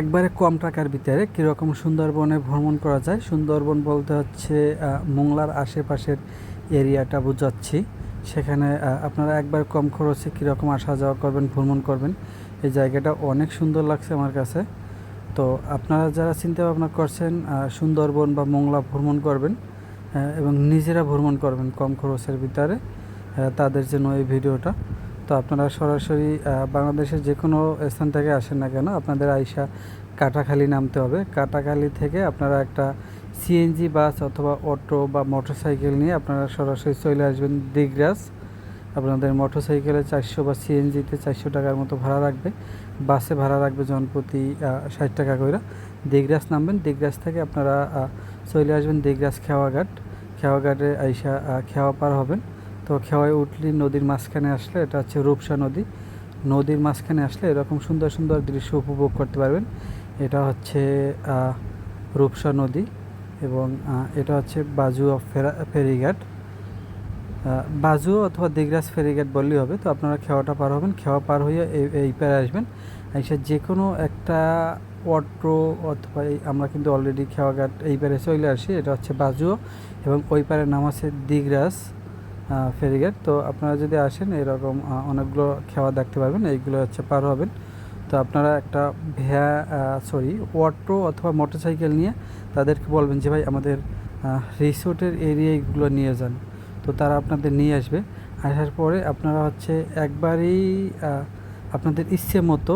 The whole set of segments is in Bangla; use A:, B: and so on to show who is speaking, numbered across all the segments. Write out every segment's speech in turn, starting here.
A: একবারে কম টাকার ভিতরে কীরকম সুন্দরবনে ভ্রমণ করা যায়? সুন্দরবন বলতে হচ্ছে মোংলার আশেপাশের এরিয়াটা বোঝাচ্ছি। সেখানে আপনারা একবার কম খরচে কীরকম আসা যাওয়া করবেন, ভ্রমণ করবেন। এই জায়গাটা অনেক সুন্দর লাগছে আমার কাছে। তো আপনারা যারা চিন্তা ভাবনা করছেন সুন্দরবন বা মোংলা ভ্রমণ করবেন এবং নিজেরা ভ্রমণ করবেন কম খরচের ভিতরে তাদের জন্য এই ভিডিওটা। তো আপনারা সরাসরি বাংলাদেশের যে কোনো স্থান থেকে আসেন না কেন, আপনাদের আইসা কাটাখালি নামতে হবে। কাটাখালি থেকে আপনারা একটা সিএনজি বাস অথবা অটো বা মোটরসাইকেল নিয়ে আপনারা সরাসরি চলে আসবেন দিগ্রাস আপনাদের মোটরসাইকেলে চারশো বা সিএনজিতে চারশো টাকার মতো ভাড়া রাখবে। বাসে ভাড়া রাখবে জনপ্রতি ষাট টাকা করে দিগ্রাস নামবেন দিগ্রাস থেকে আপনারা চলে আসবেন দিগ্রাস খেওয়াঘাট। খেওয়াঘাটে আইসা খেওয়া পার হবেন। তো খেওয়ায় উঠলি, নদীর মাঝখানে আসলে, এটা হচ্ছে রূপসা নদী। নদীর মাঝখানে আসলে এরকম সুন্দর সুন্দর দৃশ্য উপভোগ করতে পারবেন। এটা হচ্ছে রূপসা নদী এবং এটা হচ্ছে বাজুয়া ফেরা, ফেরিঘাট। বাজু অথবা দিগ্রাস ফেরিঘাট বললেই হবে, তো আপনারা খেওয়াটা পার হবেন। খেওয়া পার হয়ে এই পারে আসবেন। এসে যে কোনো একটা অটো অথবা আমরা কিন্তু অলরেডি খেওয়াঘাট এই পারে চলে আসি, এটা হচ্ছে বাজুয়া এবং ওই পারে নাম আছে দিগ্রাস ফেরিঘাট তো আপনারা যদি আসেন, এরকম অনেকগুলো খেওয়া দেখতে পারবেন এইগুলো হচ্ছে পার হবেন। তো আপনারা একটা ভ্যা সরি অটো অথবা মোটরসাইকেল নিয়ে তাদেরকে বলবেন যে, ভাই, আমাদের রিসোর্টের এরিয়াগুলো নিয়ে যান। তো তারা আপনাদের নিয়ে আসবে। আসার পরে আপনারা হচ্ছে একবারই আপনাদের ইচ্ছে মতো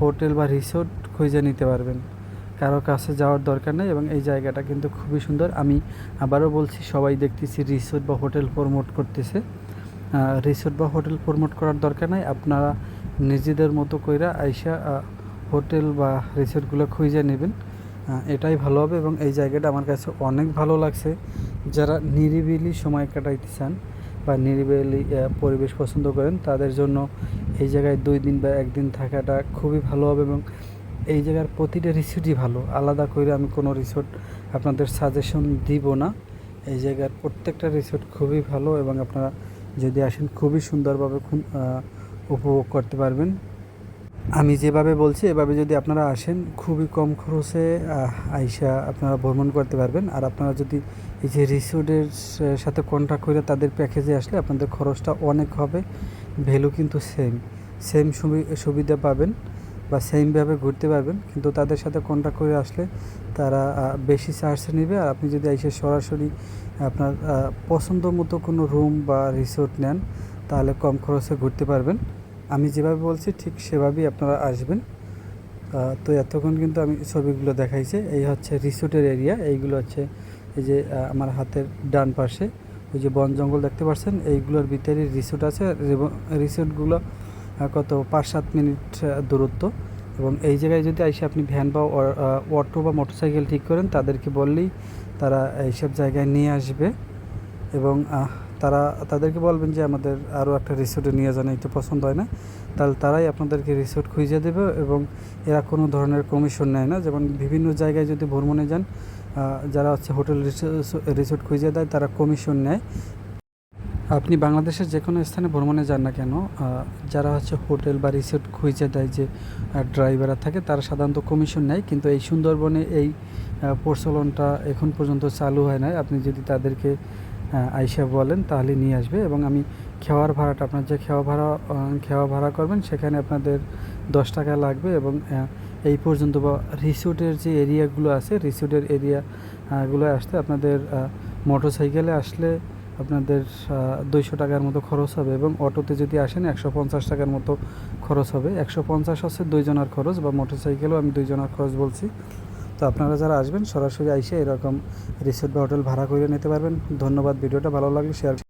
A: হোটেল বা রিসোর্ট খুঁজে নিতে পারবেন। কারও কাছে যাওয়ার দরকার নেই এবং এই জায়গাটা কিন্তু খুবই সুন্দর। আমি আবারও বলছি, সবাই দেখতেছি রিসোর্ট বা হোটেল প্রমোট করতেছে। রিসোর্ট বা হোটেল প্রমোট করার দরকার নাই। আপনারা নিজেদের মতো কইরা আইসা হোটেল বা রিসোর্টগুলো খুঁজে নেবেন। এটাই ভালো হবে এবং এই জায়গাটা আমার কাছে অনেক ভালো লাগছে। যারা নিরিবিলি সময় কাটাইতে চান বা নিরিবিলি পরিবেশ পছন্দ করেন, তাদের জন্য এই জায়গায় দুই দিন বা একদিন থাকাটা খুবই ভালো হবে এবং এই জায়গার প্রতিটা রিসোর্টই ভালো। আলাদা করে আমি কোনো রিসোর্ট আপনাদের সাজেশন দিব না। এই জায়গার প্রত্যেকটা রিসোর্ট খুবই ভালো এবং আপনারা যদি আসেন খুবই সুন্দরভাবে উপভোগ করতে পারবেন। আমি যেভাবে বলছি, এভাবে যদি আপনারা আসেন, খুবই কম খরচে আইসা আপনারা ভ্রমণ করতে পারবেন। আর আপনারা যদি এই যে রিসোর্টের সাথে কন্ট্যাক্ট করে তাদের প্যাকেজে আসলে আপনাদের খরচটা অনেক হবে। ভ্যালু কিন্তু সেম সেম সুবিধা পাবেন। বা সেমভাবে ঘুরতে পারবেন। কিন্তু তাদের সাথে কন্ট্যাক্ট করে আসলে তারা বেশি চার্জ নেবে। আর আপনি যদি এসে সরাসরি আপনার পছন্দ মতো কোনো রুম বা রিসোর্ট নেন, তাহলে কম খরচে ঘুরতে পারবেন। আমি যেভাবে বলছি, ঠিক সেভাবেই আপনারা আসবেন। তো এতক্ষণ কিন্তু আমি ছবিগুলো দেখাইছি। এই হচ্ছে রিসোর্টের এরিয়া এইগুলো হচ্ছে এই যে আমার হাতের ডান পাশে। ওই যে বন জঙ্গল দেখতে পাচ্ছেন এইগুলোর ভিতরে রিসোর্ট আছে। রিসোর্টগুলো কত পাঁচ সাত মিনিট দূরত্ব। এবং এই জায়গায় যদি এসে আপনি ভ্যান বা অটো বা মোটরসাইকেল ঠিক করেন, তাদেরকে বললেই তারা এইসব জায়গায় নিয়ে আসবে। এবং তারা, তাদেরকে বলবেন যে আমাদের আরও একটা রিসোর্টে নিয়ে যান একটু পছন্দ হয় না। তাহলে তারাই আপনাদেরকে রিসোর্ট খুঁজে দেবে এবং এরা কোনো ধরনের কমিশন নেয় না। যেমন বিভিন্ন জায়গায় যদি ভ্রমণে যান যারা হচ্ছে হোটেল রিসোর্ট খুঁজে দেয়, তারা কমিশন নেয়। আপনি বাংলাদেশের যে কোনো স্থানে ভ্রমণে যান না কেন যারা হচ্ছে হোটেল বা রিসোর্ট খুঁজে দেয় যে ড্রাইভাররা থাকে, তারা সাধারণত কমিশন নেয়। কিন্তু এই সুন্দরবনে এই প্রচলনটা এখন পর্যন্ত চালু হয় নাই। আপনি যদি তাদেরকে আইসা বলেন, তাহলে নিয়ে আসবে। এবং আমি খেওয়ার ভাড়াটা, আপনার যে খেওয়া ভাড়া খেওয়া ভাড়া করবেন, সেখানে আপনাদের দশ টাকা লাগবে এবং এই পর্যন্ত বা রিসোর্টের যে এরিয়াগুলো আছে, রিসোর্টের এরিয়া গুলো আসতে আপনাদের মোটর সাইকেলে আসলে আপনাদের দুইশো টাকার মতো খরচ হবে এবং অটোতে যদি আসেন একশো পঞ্চাশ টাকার মতো খরচ হবে। একশো পঞ্চাশ হচ্ছে দুইজনের খরচ বা মোটর সাইকেলও আমি দুইজনের খরচ বলছি। তো আপনারা যারা আসবেন সরাসরি আইসে এরকম রিসোর্ট বা হোটেল ভাড়া করে নিতে পারবেন। ধন্যবাদ, ভিডিওটা ভালো লাগলে শেয়ার